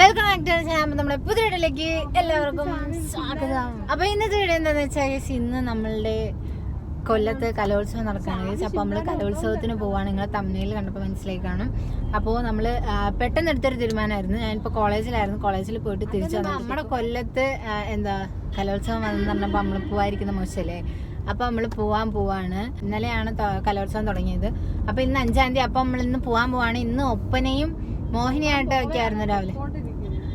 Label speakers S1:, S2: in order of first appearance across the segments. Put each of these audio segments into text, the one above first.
S1: Welcome back to channel നമ്മുടെ പുതിയ വീഡിയോയിലേക്ക് എല്ലാവർക്കും സ്വാഗതം. അപ്പൊ ഇന്നത്തെ വീഡിയോ എന്താന്ന് വെച്ചാൽ ഇന്ന് നമ്മളുടെ കൊല്ലത്ത് കലോത്സവം നടക്കുകയാണ്. അപ്പോൾ അപ്പൊ നമ്മൾ കലോത്സവത്തിന് പോവാണ്. നിങ്ങളെ തമിഴിൽ കണ്ടപ്പോൾ മനസ്സിലായി കാണും അപ്പോൾ നമ്മൾ പെട്ടെന്ന് എടുത്തൊരു തീരുമാനമായിരുന്നു. ഞാനിപ്പോൾ കോളേജിലായിരുന്നു. കോളേജിൽ പോയിട്ട് തിരിച്ചു വന്നു നമ്മുടെ കൊല്ലത്ത് എന്താ കലോത്സവം വന്നെന്ന് പറഞ്ഞപ്പോൾ നമ്മൾ പോവാതിരിക്കുന്ന മോശമല്ലേ അപ്പോൾ നമ്മൾ പോവാൻ പോവാണ്. ഇന്നലെയാണ് കലോത്സവം തുടങ്ങിയത്. അപ്പോൾ ഇന്ന് അഞ്ചാം തീയതി. അപ്പോൾ നമ്മൾ ഇന്ന് പോവാൻ പോവാണ്. ഇന്ന് ഒപ്പനയും മോഹിനിയാട്ടം ഒക്കെ ആയിരുന്നു രാവിലെ.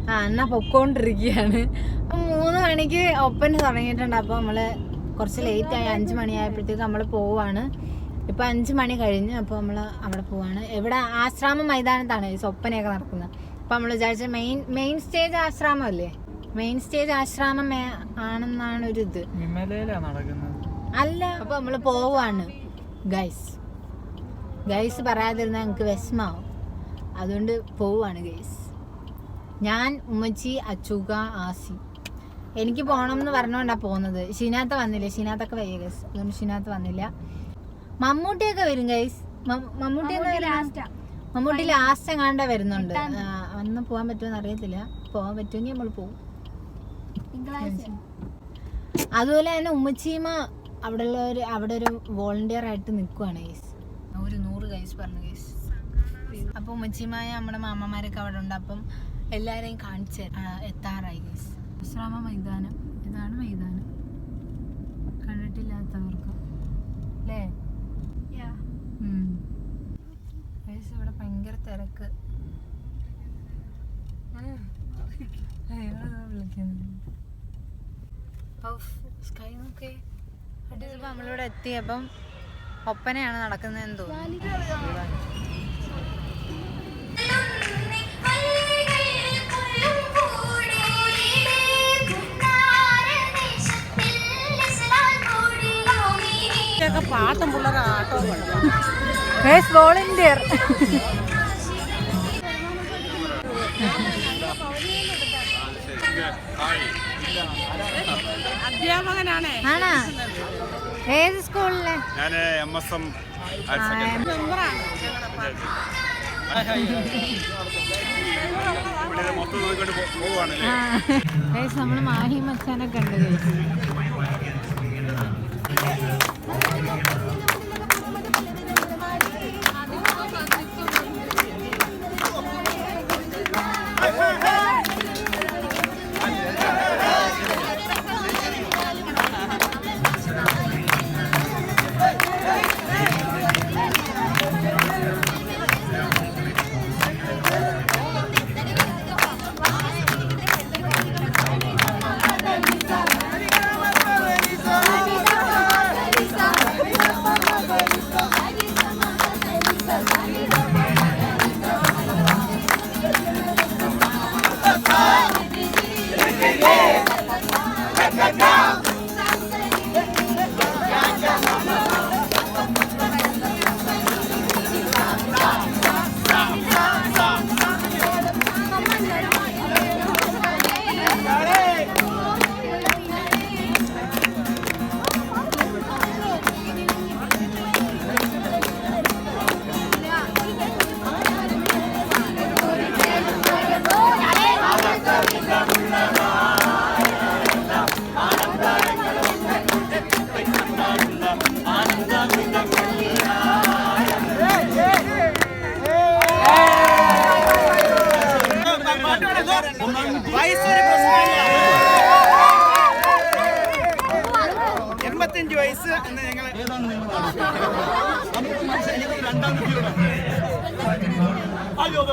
S1: ആ എന്നാ പൊക്കോണ്ടിരിക്കുകയാണ് അപ്പൊ മൂന്ന് മണിക്ക് ഒപ്പൻ തുടങ്ങിയിട്ടുണ്ട്. അപ്പോൾ നമ്മൾ കുറച്ച് ലേറ്റ് ആയി അഞ്ചു മണിയായപ്പോഴത്തേക്ക് നമ്മൾ പോവാണ്. ഇപ്പൊ അഞ്ചു മണി കഴിഞ്ഞ് അപ്പോൾ നമ്മൾ അവിടെ പോവാണ്. ഇവിടെ ആശ്രാമ മൈതാനത്താണ് ഈ സ്വപ്നയൊക്കെ നടക്കുന്നത്. അപ്പൊ നമ്മൾ വിചാരിച്ച മെയിൻ മെയിൻ സ്റ്റേജ് ആശ്രാമം അല്ലേ? മെയിൻ സ്റ്റേജ് ആശ്രാമം ആണെന്നാണ് ഒരു ഇത്. അല്ല അപ്പൊ നമ്മൾ പോവാണ്. ഗൈസ് ഗൈസ് പറയാതിരുന്ന ഞങ്ങക്ക് വിഷമാവും. അതുകൊണ്ട് പോവാണ് ഗൈസ് ഞാൻ ഉമ്മച്ചി അച്ചുക ആസി. എനിക്ക് പോകണം എന്ന് പറഞ്ഞുകൊണ്ടാണ് പോകുന്നത് ഷിനാത്ത വന്നില്ല. ഷിനാത്തൊക്കെ വയ്യ ഗൈസ് അതുകൊണ്ട് ഷിനാത്ത് വന്നില്ല. മമ്മൂട്ടിയൊക്കെ വരും ഗൈസ് മമ്മൂട്ടി? മമ്മൂട്ടി ലാസ്റ്റ് എങ്ങാണ്ട വരുന്നുണ്ട്. അന്ന് പോകാൻ പറ്റുമെന്ന് അറിയത്തില്ല. പോകാൻ പറ്റുമെങ്കിൽ നമ്മൾ പോകും അതുപോലെ തന്നെ ഉമ്മച്ചീമ അവിടെ ഉള്ളവര് അവിടെ ഒരു വോളണ്ടിയർ ആയിട്ട് നിൽക്കുവാണ് ഗൈസ് ഒരു നൂറ് ഗൈസ് പറഞ്ഞു ഗൈസ് അപ്പൊ ഉമ്മച്ചിമായ നമ്മുടെ മാമ്മമാരൊക്കെ അവിടെ ഉണ്ട്. അപ്പം എല്ലാരെയും കാണിച്ച് എത്താറായി ഗൈസ് വിശ്രാമ മൈതാനം. ഇതാണ് മൈതാനം. കണ്ടിട്ടില്ലാത്തവർക്ക്. അല്ലേ? ഇവിടെ ഭയങ്കര തിരക്ക്. സ്കൈ നോക്കേ. നമ്മളിവിടെ എത്തിയപ്പം ഒപ്പനയാണ് നടക്കുന്നതെന്ന് തോന്നുന്നു.
S2: പാട്ടും പിള്ളേരെ ആട്ടവും
S1: വോളണ്ടിയർ
S2: അധ്യാപകനാണേ.
S1: ആണോ? ഏത് സ്കൂളിലെ?
S3: ഞാൻ എം എസ് എം നമ്മൾ മാഹി മൊത്തം നോക്കിക്കൊണ്ട്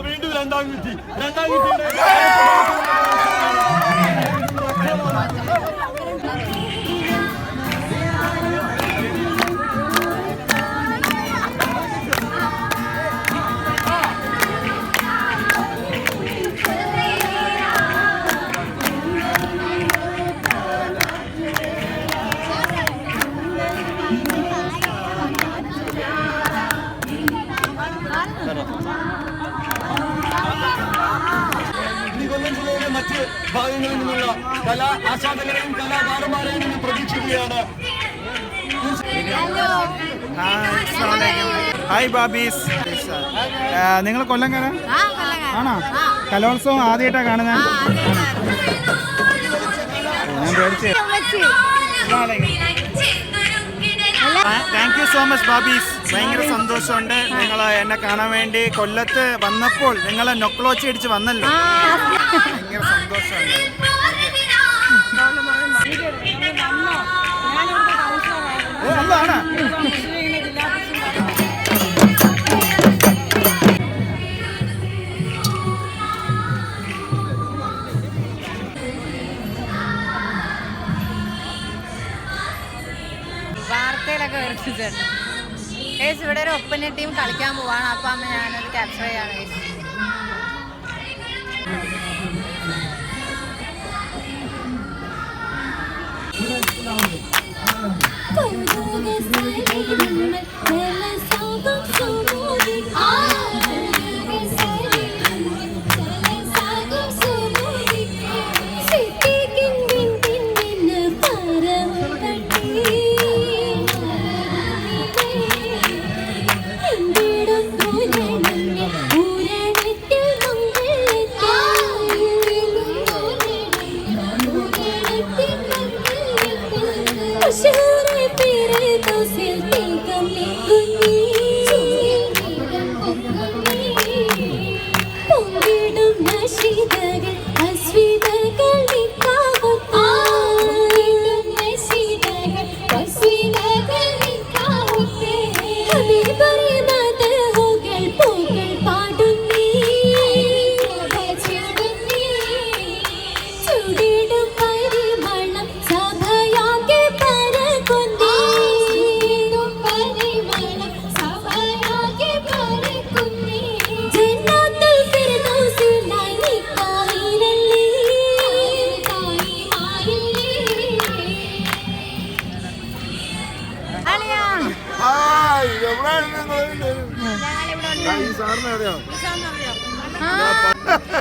S3: വീണ്ടും രണ്ടാം കിട്ടി. രണ്ടാം കുറ്റിയുടെ
S4: ഭാഗങ്ങളിൽ നിന്നുള്ള കലാ ആസ്വാദകരെയും കലാകാരന്മാരെയും ഇന്ന് പ്രതീക്ഷിക്കുകയാണ്.
S2: Hi babies. നിങ്ങൾ കൊല്ലംകാരാ ആണോ? കലോത്സവം ആദ്യമായിട്ടാണ് കാണുന്നത്
S5: ആ,
S2: ഞാൻ പേടിച്ചേ. Thank you so much babies ഭയങ്കര സന്തോഷമുണ്ട്. നിങ്ങൾ എന്നെ കാണാൻ വേണ്ടി കൊല്ലത്ത് വന്നപ്പോൾ നിങ്ങൾ നൊക്ലോച്ചി അടിച്ച് വന്നല്ലോ.
S5: ടീം കളിക്കാൻ പോവാണ് അപ്പൊ അമ്മ ഞാനത് ക്യാപ്ചർ ചെയ്യാണ് guys.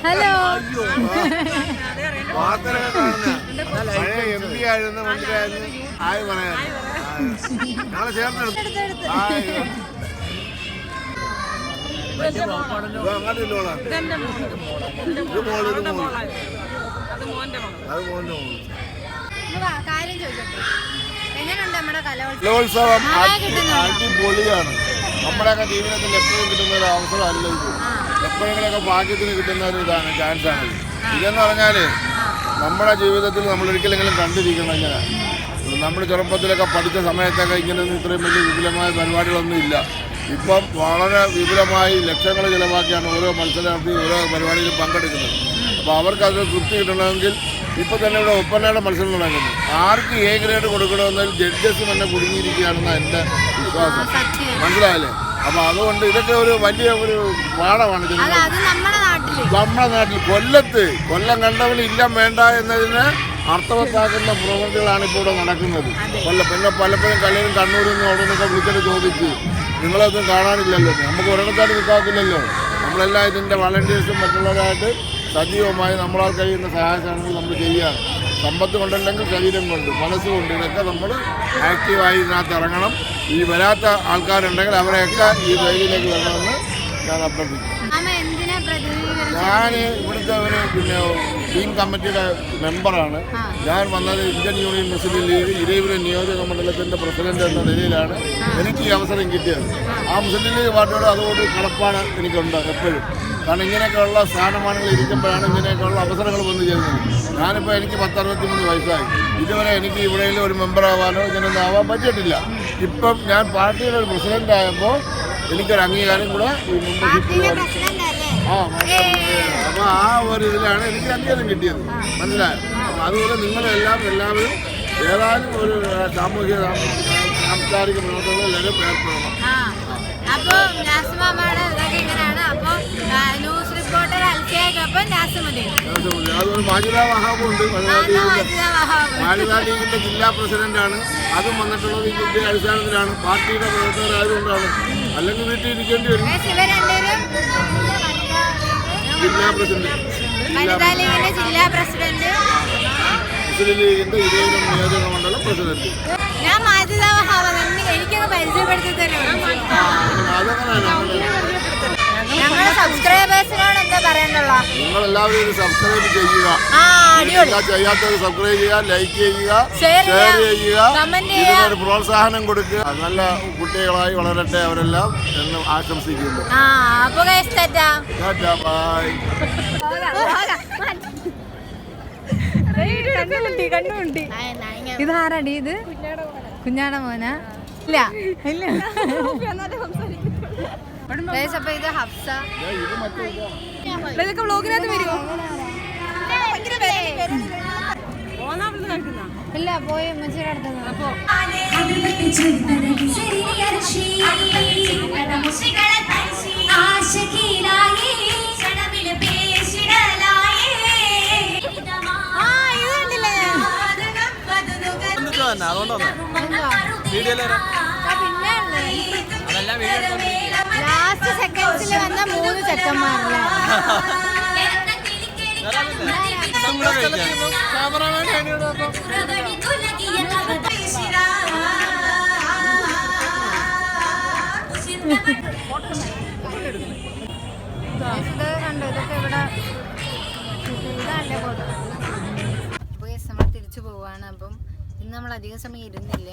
S5: ഹലോ.
S4: എം പി ആയിരുന്നു മന്ത്രിയായിരുന്നു ആയി ചേർന്നെടുത്തു
S5: കലോത്സവം?
S4: അടിപൊളിയാണ്. നമ്മുടെയൊക്കെ ജീവിതത്തിൽ എപ്പോഴും കിട്ടുന്ന ഒരു അവസരമല്ല ഇത്. എപ്പോഴെങ്കിലൊക്കെ ഭാഗ്യത്തിന് കിട്ടുന്ന ഒരു ഇതാണ് ചാൻസ് ആണ് ഇത്. ഇതെന്ന് പറഞ്ഞാൽ നമ്മുടെ ജീവിതത്തിൽ നമ്മൾ ഒരിക്കലെങ്കിലും കണ്ടിരിക്കണം ഇങ്ങനെ. നമ്മൾ ചെറുപ്പത്തിലൊക്കെ പഠിച്ച സമയത്തൊക്കെ ഇങ്ങനെയൊന്നും ഇത്രയും വലിയ വിപുലമായ പരിപാടികളൊന്നും ഇല്ല. ഇപ്പം വളരെ വിപുലമായി ലക്ഷങ്ങൾ ചിലവാക്കിയാണ് ഓരോ മത്സരാർത്ഥി ഓരോ പരിപാടിയിലും പങ്കെടുക്കുന്നത്. അപ്പോൾ അവർക്ക് അത് തൃപ്തി കിട്ടണമെങ്കിൽ ഇപ്പോൾ തന്നെ ഇവിടെ ഒപ്പനയുടെ മത്സരം നടക്കുന്നു. ആർക്ക് എ ഗ്രേഡ് കൊടുക്കണമെന്നതിൽ ജഡ്ജസ് തന്നെ കുടുങ്ങിയിരിക്കുകയാണെന്നാണ് എന്റെ വിശ്വാസം. മനസ്സിലായല്ലേ? അപ്പൊ അതുകൊണ്ട് ഇതൊക്കെ ഒരു വലിയ ഒരു പാഠമാണ്
S5: നമ്മുടെ
S4: നാട്ടിൽ കൊല്ലത്ത് കൊല്ലം കണ്ടവന് ഇല്ല വേണ്ട എന്നതിന് അർത്ഥവത്താക്കുന്ന പ്രവൃത്തികളാണ് ഇപ്പോൾ ഇവിടെ നടക്കുന്നത്. കൊല്ലം പിന്നെ പലപ്പോഴും കല്ലൂരും കണ്ണൂരിൽ നിന്നും അവിടെ നിന്നൊക്കെ വിളിച്ചിട്ട് ചോദിച്ച് നിങ്ങളൊന്നും കാണാനില്ലല്ലോ. നമുക്ക് ഒരിടത്തായിട്ട് നിൽക്കാത്തില്ലല്ലോ നമ്മളെല്ലാം ഇതിന്റെ വളണ്ടിയേഴ്സും മറ്റുള്ളവരായിട്ട് സജീവമായി നമ്മളാൽ കഴിയുന്ന സഹായ സഹകരണങ്ങൾ നമ്മൾ ചെയ്യുകയാണ്. സമ്പത്ത് കൊണ്ടല്ലെങ്കിൽ ശരീരം കൊണ്ട് മനസ്സുകൊണ്ട് ഇതൊക്കെ നമ്മൾ ആക്റ്റീവായി ഇതിനകത്ത് ഇറങ്ങണം. ഈ വരാത്ത ആൾക്കാരുണ്ടെങ്കിൽ അവരെയൊക്കെ ഈ വേദിയിലേക്ക് വരണമെന്ന് ഞാൻ അഭ്യർത്ഥിക്കുന്നു. ഞാൻ ഇവിടുത്തെ ഒരു പിന്നെ ടീം കമ്മിറ്റിയുടെ മെമ്പറാണ്. ഞാൻ വന്നത് Indian Union Muslim League Eravipuram നിയോജക മണ്ഡലത്തിന്റെ പ്രസിഡന്റ് എന്ന നിലയിലാണ് എനിക്ക് ഈ അവസരം കിട്ടിയത്. ആ മുസ്ലിം ലീഗ് പാർട്ടിയോട് അതുകൊണ്ട് കടപ്പാട് എനിക്കുണ്ട് എപ്പോഴും. കാരണം ഇങ്ങനെയൊക്കെയുള്ള സ്ഥാനമാനങ്ങൾ ഇരിക്കുമ്പോഴാണ് ഇങ്ങനെയൊക്കെയുള്ള അവസരങ്ങൾ വന്നു ചേരുന്നത്. ഞാനിപ്പോൾ എനിക്ക് പത്തറുപത്തിമൂന്ന് വയസ്സായി. ഇതുവരെ എനിക്ക് ഇവിടെ ഒരു മെമ്പറാവാനോ ഇങ്ങനെയൊന്നും ആവാൻ പറ്റിയിട്ടില്ല. ഇപ്പം ഞാൻ പാർട്ടിയുടെ ഒരു പ്രസിഡന്റ് ആയപ്പോൾ എനിക്കൊരു അംഗീകാരം കൂടെ ഈ മെമ്പർഷിപ്പ് ആ അപ്പൊ ആ ഒരു ഇതിലാണ് എനിക്ക് അംഗീകാരം കിട്ടിയത്. മനസ്സിലായി? അപ്പൊ അതുപോലെ നിങ്ങളെല്ലാം എല്ലാവരും ഏതായാലും ഒരു സാമൂഹ്യ സാമൂഹിക സാംസ്കാരിക ഏർപ്പെടണം
S5: ഇതൊക്കെ ഇങ്ങനെയാണ്. അപ്പൊ ന്യൂസ് റിപ്പോർട്ടർ നാസിമുദ്ദീൻ.
S4: അതുപോലെ മാജിദ വഹാബും ഉണ്ട്.
S5: മാജിദ
S4: ലീഗിന്റെ ജില്ലാ പ്രസിഡന്റാണ്. അതും വന്നിട്ടുള്ളത് ഇതിന്റെ അടിസ്ഥാനത്തിലാണ്. പാർട്ടിയുടെ പ്രവർത്തകരായതുകൊണ്ടാണ് അല്ലെങ്കിൽ വീട്ടിൽ ഇരിക്കേണ്ടി വരും. ജില്ലാ പ്രസിഡന്റ്.
S5: വനിതാ ലീഗിന്റെ ജില്ലാ പ്രസിഡന്റ്.
S4: മുസ്ലിം ലീഗിന്റെ നിയോജക മണ്ഡലം പ്രസിഡന്റ്.
S5: ഞാൻ മാജിദ വഹാബ് എനിക്കൊക്കെ പരിചയപ്പെടുത്തി തരുമോ? ഞങ്ങളുടെ സബ്സ്ക്രൈബേഴ്സിനോട് എന്താ
S1: പറയാനുള്ള
S4: നിങ്ങൾ എല്ലാവരും ഇത് സബ്സ്ക്രൈബ് ചെയ്യുക.
S1: ആ അടിപൊളി.
S4: സബ്സ്ക്രൈബ് ചെയ്യുക ലൈക്ക് ചെയ്യുക
S1: Share
S4: ഷെയർ ചെയ്യുക
S1: comment ചെയ്യുക.
S4: ഇതിനൊരു പ്രോത്സാഹനം കൊടുക്കുക. നല്ല കുട്ടികളായി വളരട്ടെ അവരെല്ലാം എന്ന് ആശംസിക്കുന്നു.
S1: ആ അപ്പൊ ടാറ്റാ.
S4: ടാറ്റ ബൈ
S1: ഇതാരടി ഇത്? കുഞ്ഞാട മോന. ഇല്ല. ഇല്ല. അപ്പൊ ഇത് ഹഫ്സ. ഇതൊക്കെ വ്ലോഗിനകത്ത് വരുമോ ഇല്ല പോയി ഉമ്മച്ചിയുടെ അടുത്ത് അപ്പോ ലാസ്റ്റ് സെക്കൻഡ്സിൽ വന്ന മൂന്ന് ചെക്കന്മാരല്ലേ ഇത് കണ്ടോ ഇതൊക്കെ ഇവിടെ ഇതല്ലേ പോലെ അപ്പോൾ നമ്മൾ തിരിച്ചു പോവാണ് അപ്പം ഇന്ന് നമ്മൾ അധികം സമയം ഇരുന്നില്ല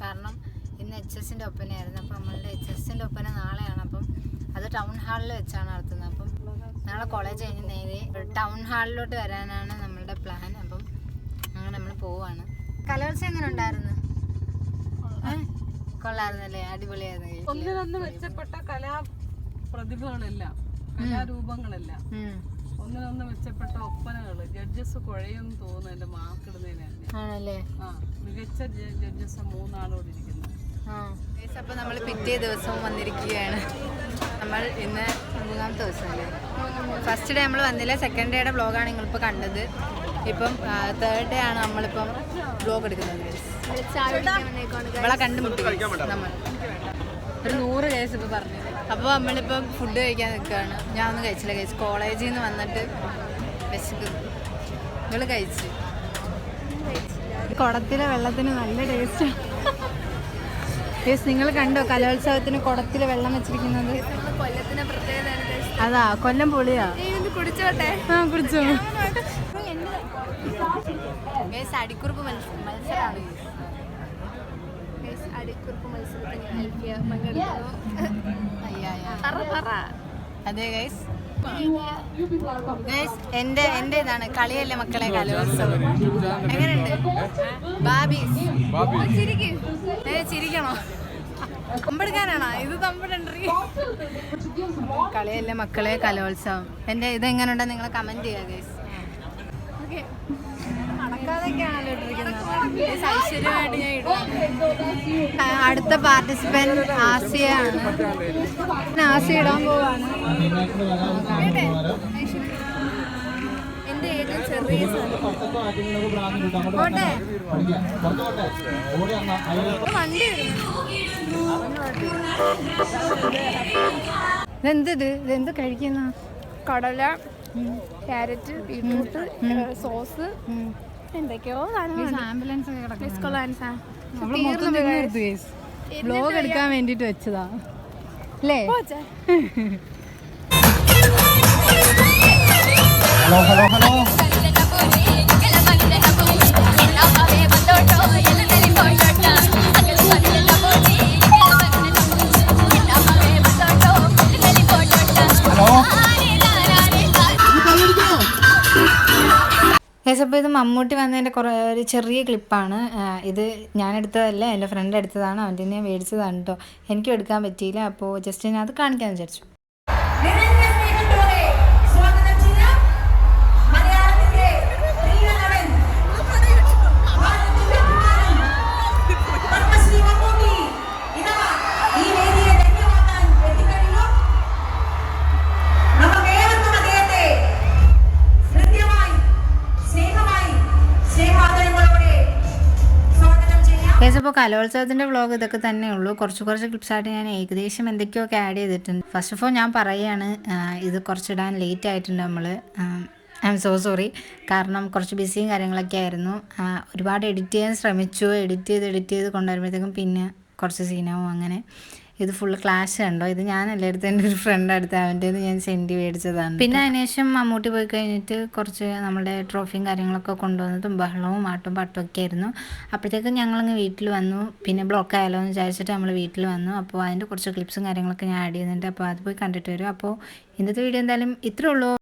S1: കാരണം ഇന്ന് എച്ച് എസിന്റെ ഒപ്പനയായിരുന്നു അപ്പം നമ്മളുടെ എച്ച് എസിന്റെ ഒപ്പന നാളെയാണ് അത് ടൗൺ ഹാളിൽ വെച്ചാണ് നടത്തുന്നത്. അപ്പം നാളെ കോളേജ് കഴിഞ്ഞ് നേരെ ടൗൺ ഹാളിലോട്ട് വരാനാണ് നമ്മളുടെ പ്ലാൻ. അപ്പം അങ്ങനെ നമ്മൾ പോവാണ്. കലോത്സവം എങ്ങനെ ഉണ്ടായിരുന്നു? കൊള്ളായിരുന്നല്ലേ? അടിപൊളിയായിരുന്നു
S6: ഒന്നിനൊന്ന് മെച്ചപ്പെട്ട കലാ പ്രതിഭകളെല്ലാം കലാരൂപങ്ങളെല്ലാം. ഒന്നിനൊന്ന് മെച്ചപ്പെട്ട ഒപ്പനകൾ ജഡ്ജസ് കുഴയും തോന്നുന്നു എന്റെ മാർക്ക് ഇടുന്നതിന് തന്നെ.
S1: ആണല്ലേ?
S6: മികച്ച ജഡ്ജസ് മൂന്നാളോട് ഇരിക്കുന്നത്
S1: അപ്പോൾ നമ്മൾ പിറ്റേ ദിവസം വന്നിരിക്കുകയാണ്. നമ്മൾ ഇന്ന് മൂന്നാമത്തെ ദിവസമല്ലേ? ഫസ്റ്റ് ഡേ നമ്മൾ വന്നില്ല. സെക്കൻഡ് ഡേയുടെ വ്ളോഗാണ് നിങ്ങളിപ്പോൾ കണ്ടത്. ഇപ്പം തേർഡ് ഡേ ആണ് നമ്മളിപ്പം ബ്ലോഗ് എടുക്കുന്നത് ഇവളെ കണ്ടുമുട്ടി നമ്മൾ. ഒരു നൂറ് കേസ് ഇപ്പോൾ പറഞ്ഞു. അപ്പോൾ നമ്മളിപ്പം ഫുഡ് കഴിക്കാൻ നിൽക്കുകയാണ്. ഞാൻ ഒന്നും കഴിച്ചില്ല കഴിച്ചു കോളേജിൽ നിന്ന് വന്നിട്ട് വിശക്കുന്നു ഇവൾ കഴിച്ചു. കുടത്തിലെ വെള്ളത്തിന് നല്ല ടേസ്റ്റാണ് യെസ് നിങ്ങൾ കണ്ടോ കലോത്സവത്തിന് കുടത്തിൽ വെള്ളം വെച്ചിരിക്കുന്നത്? അതാ കൊല്ലം പൊളിയാ.
S7: കുടിച്ചോട്ടെ
S1: ആ കുടിച്ചോ. അടിക്കുറിപ്പ് മത്സ- മത്സരമാണ്
S7: അടിക്കുറിപ്പ് മത്സരത്തിന്
S1: അതെ ഗൈസ് എന്റെ എന്റെ ഇതാണ്. കളിയല്ലേ മക്കളെ? കലോത്സവം. എങ്ങനെയുണ്ട്? ബാബീസ്. ചിരിക്കണോ? തമ്പെടുക്കാനാണോ? ഇത് തമ്പെടുണ്ടീ കളിയല്ലേ മക്കളെ? കലോത്സവം. എന്റെ ഇത് എങ്ങനെയുണ്ടെന്ന് നിങ്ങൾ കമന്റ് ചെയ്യുക ഗൈസ് ഇട്ടിരിക്കുന്നത്. ഐശ്വര്യമായിട്ട് ഞാൻ അടുത്ത പാർട്ടിസിപ്പന്റ് ആസിയാണ്. ആസിയ ഇടാൻ പോവാണ്.
S7: ഏറ്റവും ചെറിയ വണ്ടി
S1: ഇതെന്ത് കഴിക്കുന്ന?
S7: കടല ക്യാരറ്റ് ബീറ്റ്റൂട്ട് സോസ് എന്തൊക്കെയോ
S1: ആംബുലൻസ് ഒക്കെ കിടക്കുന്നു
S7: സാധനങ്ങൾ
S1: ബ്ലോഗ് എടുക്കാൻ വേണ്ടിട്ട് വെച്ചതാ. അല്ലേ ഗൈസ് അപ്പോൾ ഇത് മമ്മൂട്ടി വന്നതിന്റെ കുറേ ഒരു ചെറിയ ക്ലിപ്പാണ്. ഇത് ഞാൻ എടുത്തതല്ല എന്റെ ഫ്രണ്ട് എടുത്തതാണ്. അവന്റെ ഞാൻ മേടിച്ചതാണ് കേട്ടോ എനിക്കും എടുക്കാൻ പറ്റിയില്ല. അപ്പോൾ ജസ്റ്റ് ഞാൻ അത് കാണിക്കാമെന്ന് വിചാരിച്ചു. കലോത്സവത്തിന്റെ വ്ളോഗ് ഇതൊക്കെ തന്നെ ഉള്ളൂ. കുറച്ച് കുറച്ച് ക്ലിപ്സായിട്ട് ഞാൻ ഏകദേശം എന്തൊക്കെയൊക്കെ ആഡ് ചെയ്തിട്ടുണ്ട്. ഫസ്റ്റ് ഓഫ് ഓൾ ഞാൻ പറയുകയാണ് ഇത് കുറച്ചിടാൻ ലേറ്റ് ആയിട്ടുണ്ട് നമ്മൾ ഐ എം സോ സോറി കാരണം കുറച്ച് ബിസിയും കാര്യങ്ങളൊക്കെ ആയിരുന്നു. ഒരുപാട് എഡിറ്റ് ചെയ്യാൻ ശ്രമിച്ചു. എഡിറ്റ് ചെയ്ത് എഡിറ്റ് ചെയ്ത് കൊണ്ടുവരുമ്പോഴത്തേക്കും പിന്നെ കുറച്ച് സീനാവും അങ്ങനെ. ഇത് ഫുള്ള് ക്ലാഷ് കണ്ടോ? ഇത് ഞാനല്ല എടുത്ത്? എന്റെ ഒരു ഫ്രണ്ട് അടുത്ത് അവന്റെ ഞാൻ സെന്റി മേടിച്ചതാണ് പിന്നെ അതിനുശേഷം മമ്മൂട്ടി പോയി കഴിഞ്ഞിട്ട് കുറച്ച് നമ്മുടെ ട്രോഫിയും കാര്യങ്ങളൊക്കെ കൊണ്ടുവന്നതും ബഹളവും ആട്ടും പാട്ടും ഒക്കെ ആയിരുന്നു. അപ്പോഴത്തേക്കും ഞങ്ങളങ്ങ് വീട്ടിൽ വന്നു. പിന്നെ ബ്ലോക്ക് ആയാലോ എന്ന് വിചാരിച്ചിട്ട് നമ്മൾ വീട്ടിൽ വന്നു. അപ്പോൾ അതിന്റെ കുറച്ച് ക്ലിപ്സും കാര്യങ്ങളൊക്കെ ഞാൻ ആഡ് ചെയ്യുന്നുണ്ട്. അപ്പോൾ അത് പോയി കണ്ടിട്ട് വരും. അപ്പോൾ ഇന്നത്തെ വീഡിയോ എന്തായാലും ഇത്രേ ഉള്ളൂ.